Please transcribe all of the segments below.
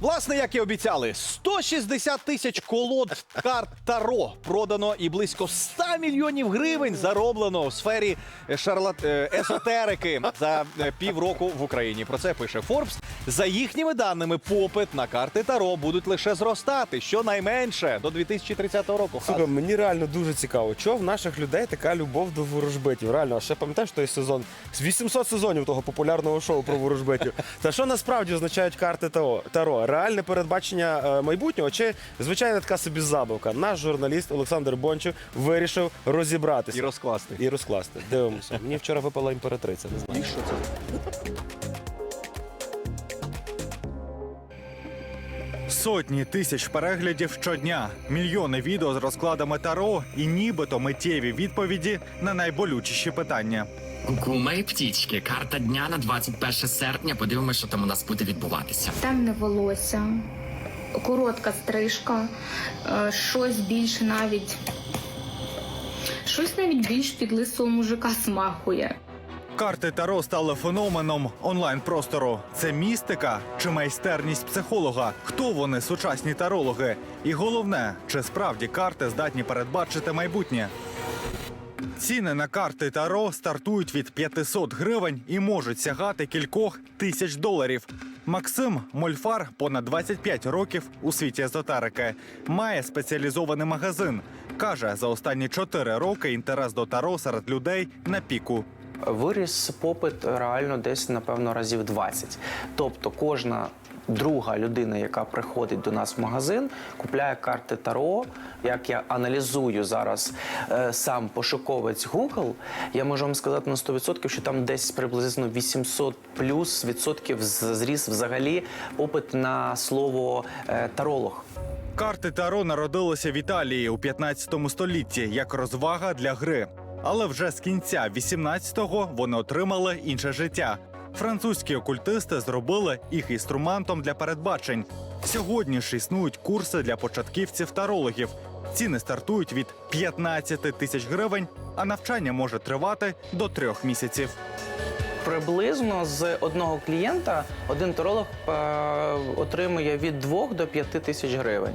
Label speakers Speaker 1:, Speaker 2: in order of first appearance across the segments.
Speaker 1: Власне, як і обіцяли, 160 тисяч колод карт Таро продано і близько 100 мільйонів гривень зароблено у сфері шарлат... е, есотерики за е, півроку в Україні. Про це пише Forbes. За їхніми даними, попит на карти Таро будуть лише зростати, щонайменше до 2030 року.
Speaker 2: Слухай, мені реально дуже цікаво, чого в наших людей така любов до ворожбитів. Реально, а ще пам'ятаєш той сезон з 800 сезонів того популярного шоу про ворожбитів. Та що насправді означають карти Таро? Реальне передбачення е, майбутнього чи звичайна така собі забавка? Наш журналіст Олександр Бончев вирішив розібратися
Speaker 1: І розкласти.
Speaker 2: і розкласти. Дивимося. Мені вчора випала імператриця. Не знаю.
Speaker 1: І що це?
Speaker 3: Сотні тисяч переглядів щодня, мільйони відео з розкладами таро і нібито миттєві відповіді на найболючіші питання.
Speaker 4: Ку-ку, мої птічки, карта дня на 21 серпня. Подивимося, що там у нас буде відбуватися.
Speaker 5: Темне волосся, коротка стрижка, е, щось більше навіть. Щось навіть більш під лисого мужика смахує.
Speaker 3: Карти Таро стали феноменом онлайн-простору. Це містика чи майстерність психолога? Хто вони сучасні тарологи? І головне, чи справді карти здатні передбачити майбутнє? Ціни на карти Таро стартують від 500 гривень і можуть сягати кількох тисяч доларів. Максим Мольфар понад 25 років у світі езотерики. Має спеціалізований магазин. Каже, за останні 4 роки інтерес до Таро серед людей на піку.
Speaker 6: Виріс попит реально десь, напевно, разів 20. Тобто кожна друга людина, яка приходить до нас в магазин, купляє карти Таро. Як я аналізую зараз е, сам пошуковець Google, я можу вам сказати на 100%, що там десь приблизно 800 плюс відсотків зріс взагалі попит на слово е, таролог.
Speaker 3: Карти Таро народилися в Італії у 15 столітті як розвага для гри. Але вже з кінця 18-го вони отримали інше життя. Французькі окультисти зробили їх інструментом для передбачень. Сьогодні ж існують курси для початківців тарологів. Ціни стартують від 15 тисяч гривень, а навчання може тривати до трьох місяців.
Speaker 6: Приблизно з одного клієнта один таролог е, отримує від 2 до 5 тисяч гривень.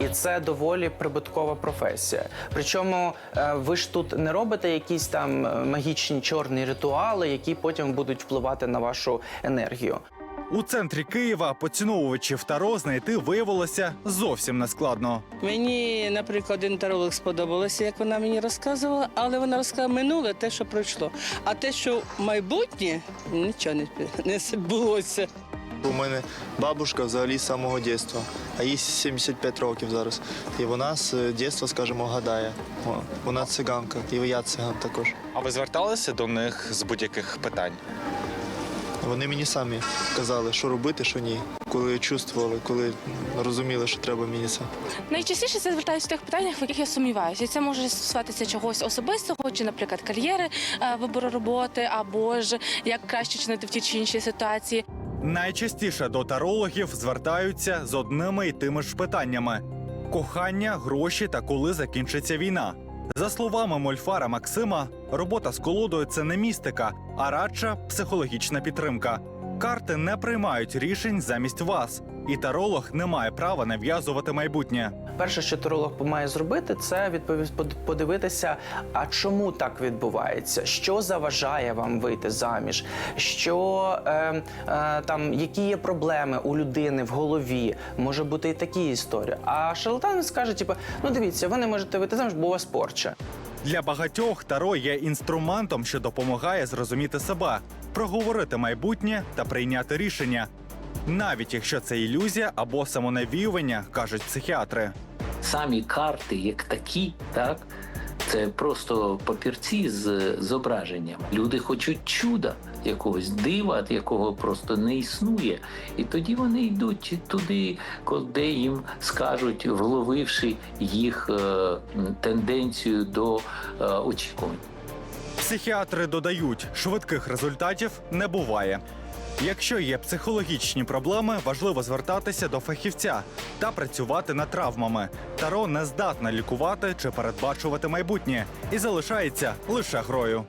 Speaker 6: І це доволі прибуткова професія. Причому е, ви ж тут не робите якісь там е, магічні чорні ритуали, які потім будуть впливати на вашу енергію.
Speaker 3: У центрі Києва поціновувачів Таро знайти виявилося зовсім нескладно.
Speaker 7: Мені, наприклад, один таролог сподобалося, як вона мені розказувала, але вона розказала минуле те, що пройшло. А те, що майбутнє, нічого не, не збулося.
Speaker 8: У мене бабушка взагалі з самого дитинства, а їй 75 років зараз. І вона з дитинства, скажімо, гадає. Вона циганка, і я циган також.
Speaker 9: А ви зверталися до них з будь-яких питань?
Speaker 8: Вони мені самі казали, що робити, що ні. Коли чувствували, коли розуміли, що треба мені це.
Speaker 10: Найчастіше це звертаюся в тих питаннях, в яких я сумніваюся. І це може стосуватися чогось особистого, чи, наприклад, кар'єри, е, вибору роботи, або ж як краще чинити в тій чи іншій ситуації.
Speaker 3: Найчастіше до тарологів звертаються з одними й тими ж питаннями: кохання, гроші та коли закінчиться війна. За словами Мольфара Максима, робота з колодою це не містика, а радше психологічна підтримка. Карти не приймають рішень замість вас, і таролог не має права нав'язувати майбутнє.
Speaker 6: Перше, що таролог має зробити, це відповідь подивитися, а чому так відбувається, що заважає вам вийти заміж, що е, е, там які є проблеми у людини в голові. Може бути і такі історії. А шарлатан скаже, типу, ну дивіться, ви не можете вийти заміж, бо у вас порча.
Speaker 3: Для багатьох таро є інструментом, що допомагає зрозуміти себе, проговорити майбутнє та прийняти рішення, навіть якщо це ілюзія або самонавіювання, кажуть психіатри.
Speaker 11: Самі карти, як такі, так. Це просто папірці з зображенням. Люди хочуть чуда, якогось дива, якого просто не існує. І тоді вони йдуть туди, де їм скажуть, вловивши їх е, тенденцію до е, очікувань.
Speaker 3: Психіатри додають, швидких результатів не буває. Якщо є психологічні проблеми, важливо звертатися до фахівця та працювати над травмами. Таро не здатна лікувати чи передбачувати майбутнє і залишається лише грою.